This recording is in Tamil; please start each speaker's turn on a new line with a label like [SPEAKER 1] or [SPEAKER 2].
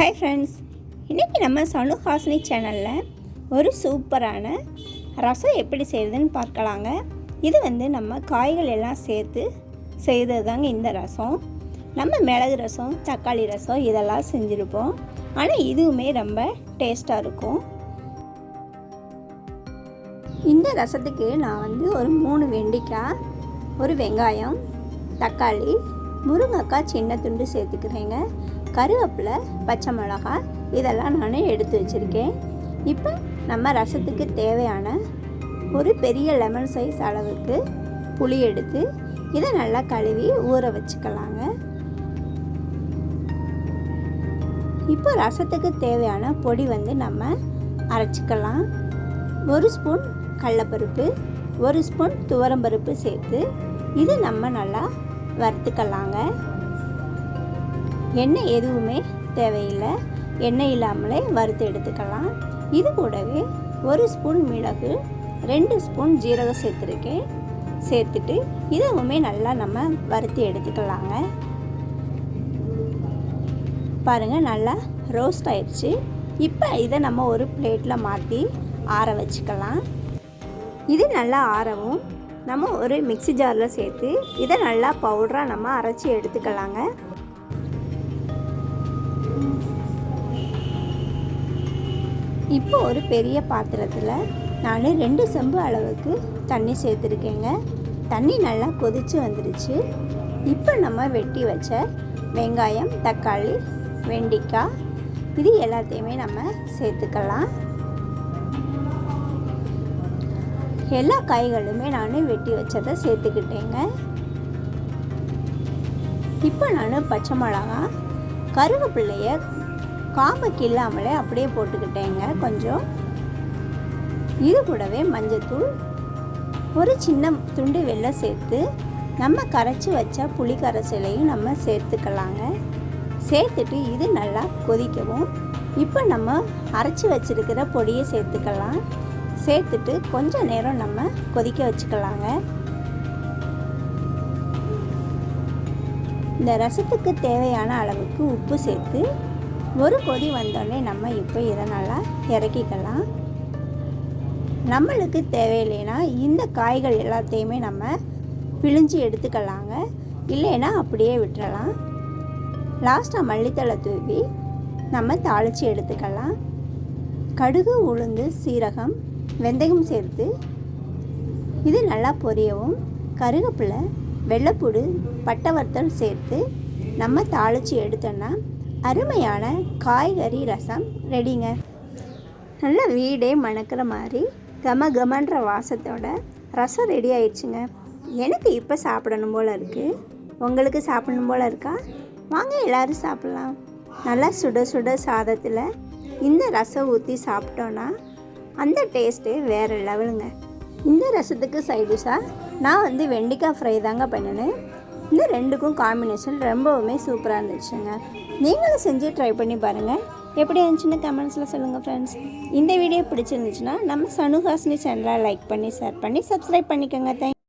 [SPEAKER 1] ஹாய் ஃப்ரெண்ட்ஸ் இன்றைக்கி நம்ம சனுஹாசினி சேனலில் ஒரு சூப்பரான ரசம் எப்படி செய்கிறதுன்னு பார்க்கலாங்க. இது வந்து நம்ம காய்கள் எல்லாம் சேர்த்து செய்தது தாங்க இந்த ரசம். நம்ம மிளகு ரசம் தக்காளி ரசம் இதெல்லாம் செஞ்சுருப்போம். ஆனால் இதுவுமே ரொம்ப டேஸ்ட்டாக இருக்கும். இந்த ரசத்துக்கு நான் வந்து ஒரு மூணு வெண்டைக்காய் ஒரு வெங்காயம் தக்காளி முருங்கைக்காய் சின்ன துண்டு சேர்த்துக்கிறேங்க. கருவேப்பிலை பச்சை மிளகாய் இதெல்லாம் நான் எடுத்து வச்சுருக்கேன். இப்போ நம்ம ரசத்துக்கு தேவையான ஒரு பெரிய லெமன் சைஸ் அளவுக்கு புளி எடுத்து இதை நல்லா கழுவி ஊற வச்சுக்கலாங்க. இப்போ ரசத்துக்கு தேவையான பொடி வந்து நம்ம அரைச்சிக்கலாம். ஒரு ஸ்பூன் கடலப்பருப்பு ஒரு ஸ்பூன் துவரம்பருப்பு சேர்த்து இது நம்ம நல்லா வறுத்துக்கலாங்க. எண்ணெய் எதுவுமே தேவையில்லை. எண்ணெய் இல்லாமலே வறுத்து எடுத்துக்கலாம். இது கூடவே ஒரு ஸ்பூன் மிளகு ரெண்டு ஸ்பூன் ஜீரகம் சேர்த்துருக்கேன். சேர்த்துட்டு இதுவுமே நல்லா நம்ம வறுத்து எடுத்துக்கலாங்க. பாருங்கள் நல்லா ரோஸ்ட் ஆயிடுச்சு இப்போ இதை நம்ம ஒரு பிளேட்டில் மாற்றி ஆற வச்சுக்கலாம். இது நல்லா ஆறவும் நம்ம ஒரு மிக்சி ஜாரில் சேர்த்து இதை நல்லா பவுடராக நம்ம அரைச்சி எடுத்துக்கலாங்க. இப்போ ஒரு பெரிய பாத்திரத்தில் நான் ரெண்டு செம்பு அளவுக்கு தண்ணி சேர்த்துருக்கேங்க. தண்ணி நல்லா கொதித்து வந்துடுச்சு இப்போ நம்ம வெட்டி வச்ச வெங்காயம் தக்காளி வெண்டிக்காய் இது எல்லாத்தையுமே நம்ம சேர்த்துக்கலாம். எல்லா காய்களுமே நான் வெட்டி வச்சதை சேர்த்துக்கிட்டேங்க. இப்போ நான் பச்சை மிளகா கருவேப்பிள்ளைய காம்பை கில்லாமலே அப்படியே போட்டுக்கிட்டேங்க. கொஞ்சம் இது கூடவே மஞ்சத்தூள் ஒரு சின்ன துண்டு வெள்ளம் சேர்த்து நம்ம கரைச்சி வச்ச புளி கரைசலையும் நம்ம சேர்த்துக்கலாங்க. சேர்த்துட்டு இது நல்லா கொதிக்கவும். இப்போ நம்ம அரைச்சி வச்சுருக்கிற பொடியை சேர்த்துக்கலாம். சேர்த்துட்டு கொஞ்ச நேரம் நம்ம கொதிக்க வச்சுக்கலாங்க. இந்த ரசத்துக்கு தேவையான அளவுக்கு உப்பு சேர்த்து ஒரு கொதி வந்தோடனே நம்ம இப்போ இதை நல்லா இறக்கிக்கலாம். நம்மளுக்கு தேவையில்லைன்னா இந்த காய்கள் எல்லாத்தையுமே நம்ம பிழிஞ்சு எடுத்துக்கலாங்க. இல்லைன்னா அப்படியே விட்டுறலாம். லாஸ்ட்டாக மல்லித்தலை தூவி நம்ம தாளித்து எடுத்துக்கலாம். கடுகு உளுந்து சீரகம் வெந்தயம் சேர்த்து இது நல்லா பொரியவும். கருவேப்பிலை வெள்ளைப்பூடு பட்டை சேர்த்து நம்ம தாளித்து எடுத்தோன்னா அருமையான காய்கறி ரசம் ரெடிங்க. நல்ல வீடே மணக்கிற மாதிரி கம கமன்ற வாசத்தோட ரசம் ரெடி ஆயிடுச்சுங்க. எனக்கு இப்போ சாப்பிடணும் போல் இருக்குது உங்களுக்கு சாப்பிடணும் போல் இருக்கா? வாங்க எல்லோரும் சாப்பிட்லாம். நல்லா சுட சுட சாதத்தில் இந்த ரசம் ஊற்றி சாப்பிட்டோன்னா அந்த டேஸ்ட்டு வேறு லெவலுங்க. இந்த ரசத்துக்கு சைடிஷாக நான் வந்து வெண்டைக்காய் ஃப்ரை தாங்க பண்ணினேன். இந்த ரெண்டுக்கும் காம்பினேஷன் ரொம்பவுமே சூப்பராக இருந்துச்சுங்க. நீங்களும் செஞ்சு ட்ரை பண்ணி பாருங்கள் எப்படி இருந்துச்சுன்னு கமெண்ட்ஸில் சொல்லுங்கள் ஃப்ரெண்ட்ஸ் இந்த வீடியோ பிடிச்சிருந்துச்சுன்னா நம்ம சனுஹாசினி சேனலை லைக் பண்ணி ஷேர் பண்ணி சப்ஸ்கிரைப் பண்ணிக்கோங்க. தேங்க்